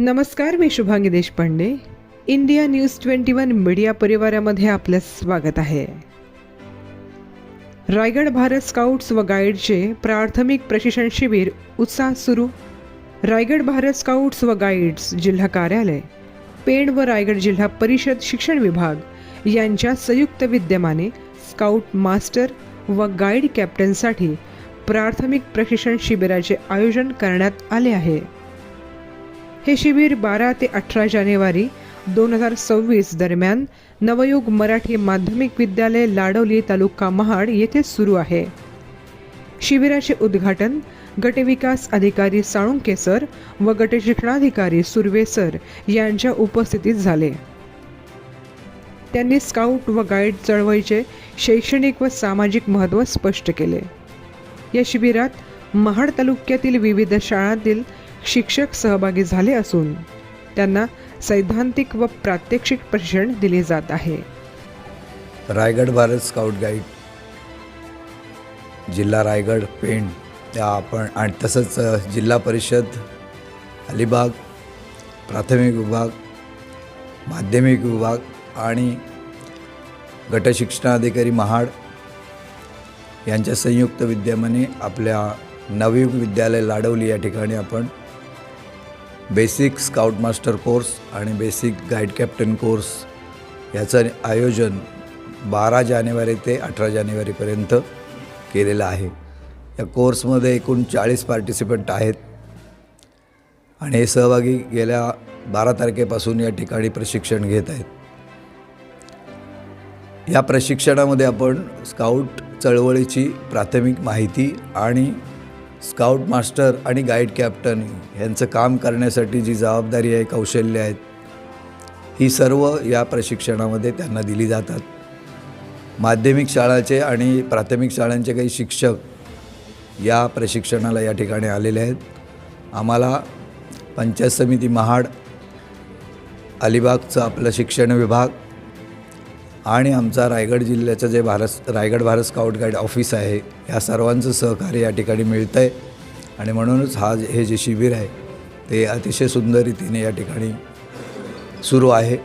नमस्कार मी Shubhangi Deshpande. India News twenty one media परिवारामध्ये आपलं स्वागत आहे. रायगड भारत स्काउट्स व गाईडचे प्राथमिक प्रशिक्षण शिबिर उत्साह सुरू. रायगड भारत स्काउट्स व गाईड्स जिल्हा कार्यालय पेण व रायगड जिल्हा परिषद शिक्षण विभाग यांच्या संयुक्त विद्यमाने स्काउट मास्टर व गाईड कॅप्टनसाठी प्राथमिक प्रशिक्षण शिबिराचे आयोजन करण्यात आले आहे. हे शिबिर बारा ते अठरा जानेवारी दोन हजार सव्वीस दरम्यान नवयुग मराठी माध्यमिक विद्यालय लाडवली तालुका महाड येथे सुरू आहे. शिबिराचे उद्घाटन गटविकास अधिकारी साळुंके सर व गटशिक्षणाधिकारी सुर्वे सर यांच्या उपस्थितीत झाले. त्यांनी स्काउट व गाईड चळवळीचे शैक्षणिक व सामाजिक महत्त्व स्पष्ट केले. या शिबिरात महाड तालुक्यातील विविध शाळांतील शिक्षक सहभागी झाले असून त्यांना सैद्धांतिक व प्रात्यक्षिक प्रशिक्षण दिले जात आहे. रायगड भारत स्काउट गाईड जिल्हा रायगड पेण त्या आपण आणि तसंच जिल्हा परिषद अलिबाग प्राथमिक विभाग माध्यमिक विभाग आणि गटशिक्षणाधिकारी महाड यांच्या संयुक्त विद्यमाने आपल्या नवयुग विद्यालय लाडवली या ठिकाणी आपण बेसिक स्काउट मास्टर कोर्स आणि बेसिक गाईड कॅप्टन कोर्स याचं आयोजन बारा जानेवारी ते अठरा जानेवारीपर्यंत केलेलं आहे. या कोर्समध्ये एकूण चाळीस पार्टिसिपंट आहेत. आणि हे सहभागी गेल्या बारा तारखेपासून या ठिकाणी प्रशिक्षण घेत आहेत. या प्रशिक्षणामध्ये आपण स्काउट चळवळीची प्राथमिक माहिती आणि स्काउट मास्टर आणि गाईड कॅप्टन यांचं काम करण्यासाठी जी जबाबदारी आहे कौशल्य आहेत ही सर्व या प्रशिक्षणामध्ये त्यांना दिली जातात. माध्यमिक शाळाचे आणि प्राथमिक शाळांचे काही शिक्षक या प्रशिक्षणाला या ठिकाणी आलेले आहेत. आम्हाला पंचायत समिती महाड अलिबागचं आपलं शिक्षण विभाग आणि आमचा रायगड जिल्ह्याचं जे Bharat Raigad Bharat scout guide office आहे या सर्वांचं सहकार्य या ठिकाणी मिळतं आहे आणि म्हणूनच हा हे जे शिबिर आहे ते अतिशय सुंदर रीतीने या ठिकाणी सुरू आहे.